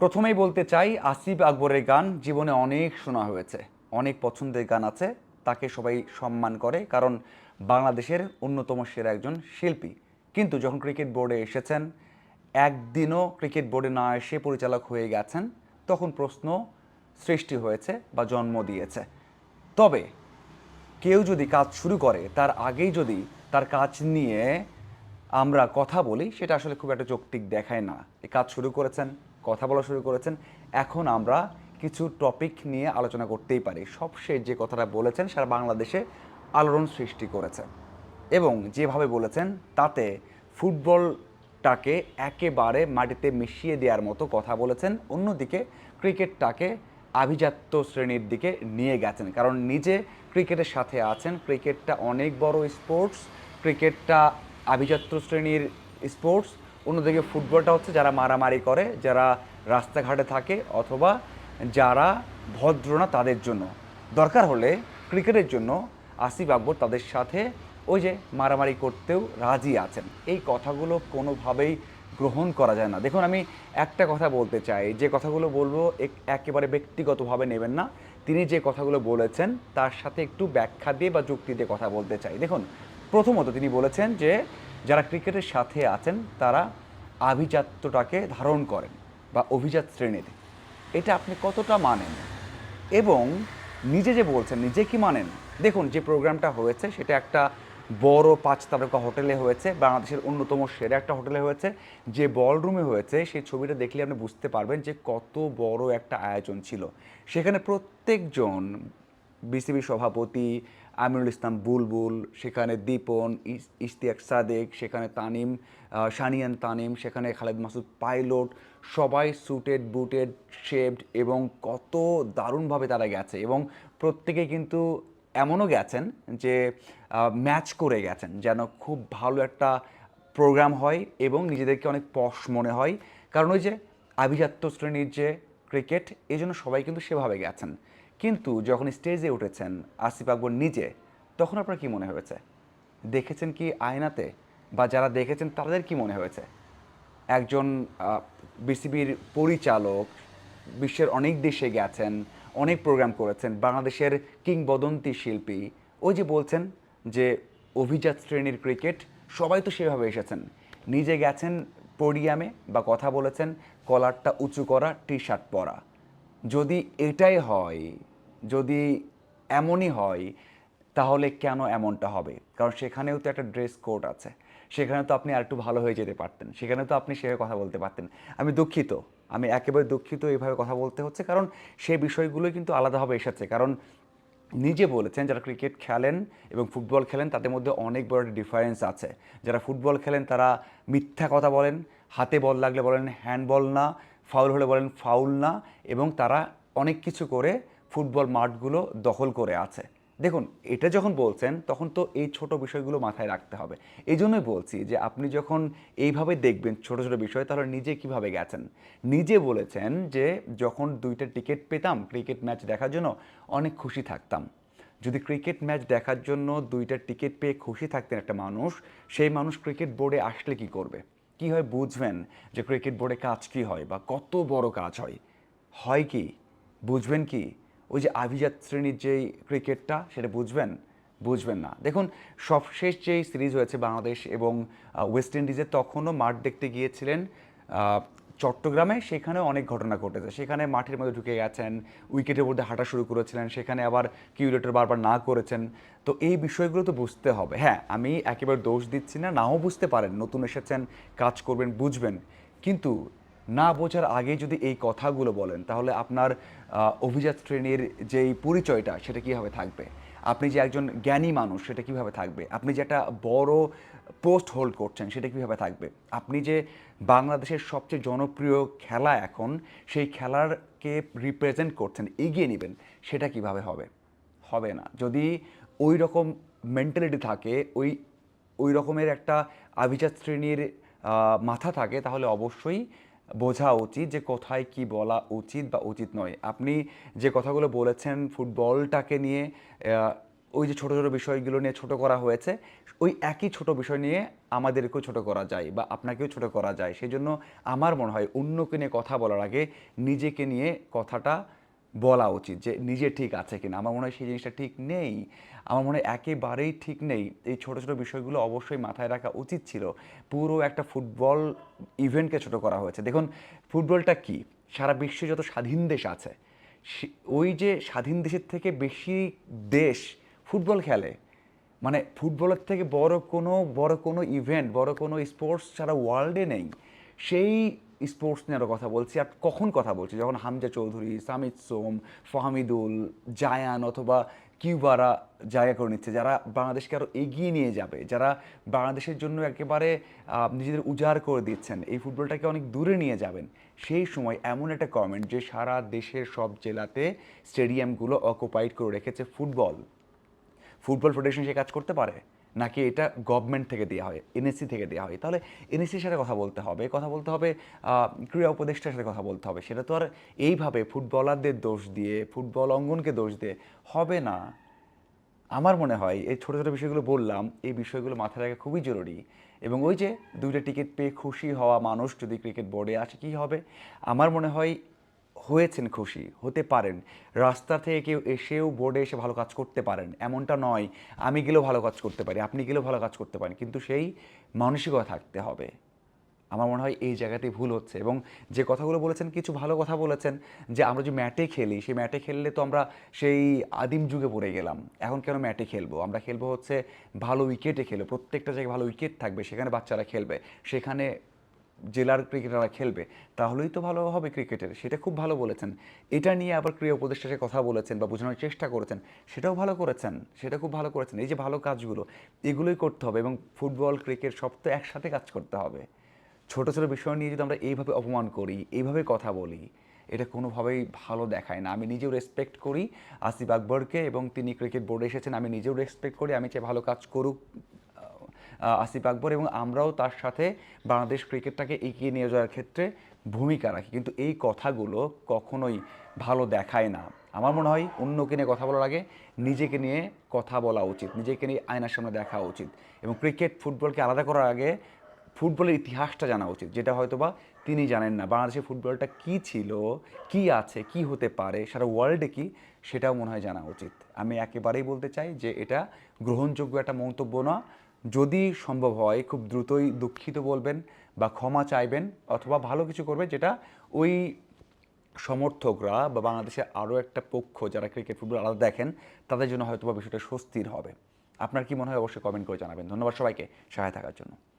প্রথমেই বলতে চাই আসিফ আকবরের গান জীবনে অনেক শোনা হয়েছে, অনেক পছন্দের গান আছে, তাকে সবাই সম্মান করে, কারণ বাংলাদেশের অন্যতম সেরা একজন শিল্পী। কিন্তু যখন ক্রিকেট বোর্ডে এসেছেন, একদিনও ক্রিকেট বোর্ডে না এসে পরিচালক হয়ে গেছেন, তখন প্রশ্ন সৃষ্টি হয়েছে বা জন্ম দিয়েছে। তবে কেউ যদি কাজ শুরু করে, তার আগেই যদি তার কাজ নিয়ে আমরা কথা বলি, সেটা আসলে খুব একটা যৌক্তিক দেখায় না। এই কাজ শুরু করেছেন কথা বলা শুরু করেছেন। এখন আমরা কিছু টপিক নিয়ে আলোচনা করতেই পারি। সবশেষ যে কথাটা বলেছেন, সারা বাংলাদেশে আলোড়ন সৃষ্টি করেছে। এবং যেভাবে বলেছেন, তাতে ফুটবলটাকে একেবারে মাটিতে মিশিয়ে দেওয়ার মতো কথা বলেছেন। অন্যদিকে ক্রিকেটটাকে আভিজাত্য শ্রেণির দিকে নিয়ে গেছেন। কারণ নিজে ক্রিকেটের সাথে আছেন। ক্রিকেটটা অনেক বড় স্পোর্টস ক্রিকেটটা আভিজাত্য শ্রেণির স্পোর্টস অন্যদিকে ফুটবলটা হচ্ছে যারা মারামারি করে, যারা রাস্তাঘাটে থাকে অথবা যারা ভদ্র না তাদের জন্য। দরকার হলে ক্রিকেটের জন্য আসিফ আকবর তাদের সাথে ওই যে মারামারি করতেও রাজি আছেন। এই কথাগুলো কোনোভাবেই গ্রহণ করা যায় না। দেখুন, আমি একটা কথা বলতে চাই। যে কথাগুলো বলব এক- একেবারে ব্যক্তিগতভাবে নেবেন না। তিনি যে কথাগুলো বলেছেন তার সাথে একটু ব্যাখ্যা দিয়ে বা যুক্তি দিয়ে কথা বলতে চাই। দেখুন, প্রথমত তিনি বলেছেন যে যারা ক্রিকেটের সাথে আছেন তারা আভিজাত্যটাকে ধারণ করেন বা অভিজাত শ্রেণির এটা আপনি কতটা মানেন? এবং নিজে যে বলছেন, নিজে কি মানেন? দেখুন, যে প্রোগ্রামটা হয়েছে, সেটা একটা বড় পাঁচ তারকা হোটেলে হয়েছে, বাংলাদেশের অন্যতম সেরা একটা হোটেলে হয়েছে। যে বলরুমে হয়েছে, সেই ছবিটা দেখলে আপনি বুঝতে পারবেন যে কত বড় একটা আয়োজন ছিল। সেখানে প্রত্যেকজন বিসিবি সভাপতি আমিরুল ইসলাম বুলবুল, সেখানে দীপন ইশতিয়াক সাদেক, সেখানে তানিম শানিয়ান তানিম, সেখানে খালেদ মাসুদ পাইলট, সবাই সুটেড বুটেড শেপড এবং কত দারুণভাবে তারা গেছে এবং প্রত্যেকে কিন্তু এমনও গেছেন যে ম্যাচ করে গেছেন যেন খুব ভালো একটা প্রোগ্রাম হয় এবং নিজেদেরকে অনেক পশ মনে হয়। কারণ ওই যে আভিজাত্য শ্রেণির যে ক্রিকেট এই জন্য সবাই কিন্তু সেভাবে গেছেন। কিন্তু যখন স্টেজে উঠেছেন আসিফ আকবর নিজে, তখন আপনার কি মনে হয়েছে? দেখেছেন কি আয়নাতে? বা যারা দেখেছেন, তাদের কি মনে হয়েছে? একজন বিসিবির পরিচালক, বিশ্বের অনেক দেশে গেছেন, অনেক প্রোগ্রাম করেছেন, বাংলাদেশের কিংবদন্তি শিল্পী। ওই যে বলছেন যে, অভিজাত শ্রেণির ক্রিকেট সবাই তো সেভাবে এসেছেন। নিজে গেছেন পোডিয়ামে বা কথা বলেছেন কলারটা উঁচু করা টি শার্ট পরা। যদি এটাই হয়, যদি এমনই হয়, তাহলে কেন এমনটা হবে? কারণ সেখানেও তো একটা ড্রেস কোড আছে। সেখানে তো আপনি আরেকটু ভালো হয়ে যেতে পারতেন। সেখানে তো আপনি সেভাবে কথা বলতে পারতেন। আমি দুঃখিত। আমি একেবারে দুঃখিত এইভাবে কথা বলতে হচ্ছে। কারণ সে বিষয়গুলোই কিন্তু আলাদাভাবে এসেছে। কারণ নিজে বলেছেন, যারা ক্রিকেট খেলেন এবং ফুটবল খেলেন, তাদের মধ্যে অনেক বড় ডিফারেন্স আছে। যারা ফুটবল খেলেন, তারা মিথ্যা কথা বলেন, হাতে বল লাগলে বলেন হ্যান্ডবল না। ফাউল হলে বলেন ফাউল না এবং তারা অনেক কিছু করে ফুটবল মাঠগুলো দখল করে আছে। দেখুন, এটা যখন বলছেন, তখন তো এই ছোট বিষয়গুলো মাথায় রাখতে হবে। এই জন্যই বলছি যে আপনি যখন এইভাবে দেখবেন ছোট ছোট বিষয়, তাহলে নিজে কীভাবে গেছেন? নিজে বলেছেন যে যখন দুইটা টিকিট পেতাম, ক্রিকেট ম্যাচ দেখার জন্য অনেক খুশি থাকতাম। যদি ক্রিকেট ম্যাচ দেখার জন্য দুইটা টিকিট পেয়ে খুশি থাকতেন একটা মানুষ, সেই মানুষ ক্রিকেট বোর্ডে আসলে কি করবে? কি হয় বুঝবেন যে ক্রিকেট বোর্ডে কাজ কি হয় বা কত বড় কাজ হয়? হয় কি? বুঝবেন কি? ওই যে আভিজাত শ্রেণির যেই ক্রিকেটটা, সেটা বুঝবেন? বুঝবেন না। দেখুন, সবশেষ যেই সিরিজ হয়েছে বাংলাদেশ এবং ওয়েস্ট ইন্ডিজে তখনও মাঠ দেখতে গিয়েছিলেন চট্টগ্রামে সেখানে অনেক ঘটনা ঘটেছে। সেখানে মাঠের মধ্যে ঢুকে গেছেন উইকেটের মধ্যে হাঁটা শুরু করেছিলেন, সেখানে আবার কিউরেটর বারবার না করেছেন। তো এই বিষয়গুলো তো বুঝতে হবে। হ্যাঁ আমি একেবারে দোষ দিচ্ছি না, নাও বুঝতে পারেন, নতুন এসেছেন, কাজ করবেন, বুঝবেন। কিন্তু না বোঝার আগে যদি এই কথাগুলো বলেন, তাহলে আপনার অভিজাত শ্রেণির যেই পরিচয়টা, সেটা কীভাবে থাকবে? আপনি যে একজন জ্ঞানী মানুষ, সেটা কীভাবে থাকবে? আপনি যে একটা বড় পোস্ট হোল্ড করছেন, সেটা কীভাবে থাকবে? আপনি যে বাংলাদেশের সবচেয়ে জনপ্রিয় খেলা এখন, সেই খেলারকে রিপ্রেজেন্ট করছেন, এগিয়ে নেবেন, সেটা কীভাবে হবে? হবে না। যদি ওই রকম মেন্টালিটি থাকে, ওই ওই রকমের একটা আভিজাত শ্রেণির মাথা থাকে, তাহলে অবশ্যই বোঝা উচিত যে কোথায় কি বলা উচিত বা উচিত নয়। আপনি যে কথাগুলো বলেছেন ফুটবলটাকে নিয়ে ওই যে ছোটো ছোটো বিষয়গুলো নিয়ে ছোট করা হয়েছে, ওই একই ছোট বিষয় নিয়ে আমাদেরকেও ছোট করা যায় বা আপনাকেও ছোট করা যায়। সেই জন্য আমার মনে হয় অন্যকে নিয়ে কথা বলার আগে নিজেকে নিয়ে কথাটা বলা উচিত যে নিজে ঠিক আছে কিনা। আমার মনে হয় সেই জিনিসটা ঠিক নেই। আমার মনে হয় একেবারেই ঠিক নেই। এই ছোটো ছোটো বিষয়গুলো অবশ্যই মাথায় রাখা উচিত ছিল। পুরো একটা ফুটবল ইভেন্টকে ছোট করা হয়েছে। দেখুন, ফুটবলটা কি? সারা বিশ্বে যত স্বাধীন দেশ আছে ওই যে স্বাধীন দেশের থেকে বেশি দেশ ফুটবল খেলে মানে ফুটবলের থেকে বড় কোনো বড় কোনো ইভেন্ট, বড় কোনো স্পোর্টস সারা ওয়ার্ল্ডে নেই। সেই স্পোর্টস নিয়ে আরও কথা বলছি। আর কখন কথা বলছি? যখন হামজা চৌধুরী সামিদ সোম, ফাহমিদুল, জায়ান অথবা কিউবারা জায়গা করে নিচ্ছে, যারা বাংলাদেশকে আরও এগিয়ে নিয়ে যাবে, যারা বাংলাদেশের জন্য একেবারে নিজেদের উজাড় করে দিচ্ছেন, এই ফুটবলটাকে অনেক দূরে নিয়ে যাবেন, সেই সময় এমন একটা কমেন্ট যে সারা দেশের সব জেলাতে স্টেডিয়ামগুলো অকুপাইড করে রেখেছে ফুটবল। ফুটবল ফেডারেশন সে কাজ করতে পারে? নাকি এটা গভর্নমেন্ট থেকে দেওয়া হয় এনএসসি থেকে দেওয়া হয়? তাহলে এনএসসির সাথে কথা বলতে হবে, কথা বলতে হবে ক্রীড়া উপদেষ্টার সাথে কথা বলতে হবে। সেটা তো আর এইভাবে ফুটবলারদের দোষ দিয়ে, ফুটবল অঙ্গনকে দোষ দিয়ে হবে না। আমার মনে হয় এই ছোটো ছোটো বিষয়গুলো বললাম, এই বিষয়গুলো মাথায় রাখা খুবই জরুরি। এবং ওই যে দুইটা টিকিট পেয়ে খুশি হওয়া মানুষ যদি ক্রিকেট বোর্ডে আসে, কী হবে? আমার মনে হয় হয়েছেন খুশি, হতে পারেন। রাস্তা থেকে কেউ এসেও বোর্ডে এসে ভালো কাজ করতে পারেন, এমনটা নয়, আমি গেলেও ভালো কাজ করতে পারি, আপনি গেলেও ভালো কাজ করতে পারেন, কিন্তু সেই মানসিকতা থাকতে হবে। আমার মনে হয় এই জায়গাতেই ভুল হচ্ছে এবং যে কথাগুলো বলেছেন, কিছু ভালো কথা বলেছেন, যে আমরা যে ম্যাটে খেলি, সেই ম্যাটে খেললে তো আমরা সেই আদিম যুগে পড়ে গেলাম। এখন কেন ম্যাটে খেলব? আমরা খেলব হচ্ছে ভালো উইকেটে খেলব, প্রত্যেকটা জায়গায় ভালো উইকেট থাকবে, সেখানে বাচ্চারা খেলবে, সেখানে জেলার ক্রিকেটাররা খেলবে, তাহলেই তো ভালো হবে ক্রিকেটের। সেটা খুব ভালো বলেছেন। এটা নিয়ে আবার ক্রীড়া উপদেষ্টা যে কথা বলেছেন বা বোঝানোর চেষ্টা করেছেন, সেটাও ভালো করেছেন, সেটা খুব ভালো করেছেন। এই যে ভালো কাজগুলো, এগুলোই করতে হবে এবং ফুটবল, ক্রিকেট সব তো একসাথে কাজ করতে হবে। ছোট ছোট বিষয় নিয়ে যদি আমরা এইভাবে অপমান করি, এইভাবে কথা বলি, এটা কোনোভাবেই ভালো দেখায় না। আমি নিজেও রেসপেক্ট করি আসিফ আকবরকে এবং তিনি ক্রিকেট বোর্ডে এসেছেন, আমি নিজেও রেসপেক্ট করি, আমি চাই ভালো কাজ করুক আসিফ আকবর এবং আমরাও তার সাথে বাংলাদেশ ক্রিকেটটাকে এগিয়ে নিয়ে যাওয়ার ক্ষেত্রে ভূমিকা রাখি। কিন্তু এই কথাগুলো কখনোই ভালো দেখায় না। আমার মনে হয় অন্যকে নিয়ে কথা বলার আগে নিজেকে নিয়ে কথা বলা উচিত, নিজেকে নিয়ে আয়নার সামনে দেখা উচিত এবং ক্রিকেট, ফুটবলকে আলাদা করার আগে ফুটবলের ইতিহাসটা জানা উচিত, যেটা হয়তো বা তিনি জানেন না। বাংলাদেশের ফুটবলটা কি ছিল, কি আছে, কি হতে পারে, সারা ওয়ার্ল্ডে কি, সেটাও মনে হয় জানা উচিত। আমি একেবারেই বলতে চাই যে এটা গ্রহণযোগ্য একটা মন্তব্য না। যদি সম্ভব হয়, খুব দ্রুতই দুঃখিত বলবেন বা ক্ষমা চাইবেন অথবা ভালো কিছু করবেন, যেটা ওই সমর্থকরা বা বাংলাদেশে আরও একটা পক্ষ যারা ক্রিকেট, ফুটবল আলাদা দেখেন, তাদের জন্য হয়তো বা বিষয়টা স্বস্তির হবে। আপনার কি মনে হয়? অবশ্যই কমেন্ট করে জানাবেন। ধন্যবাদ সবাইকে। সহায় থাকার জন্য।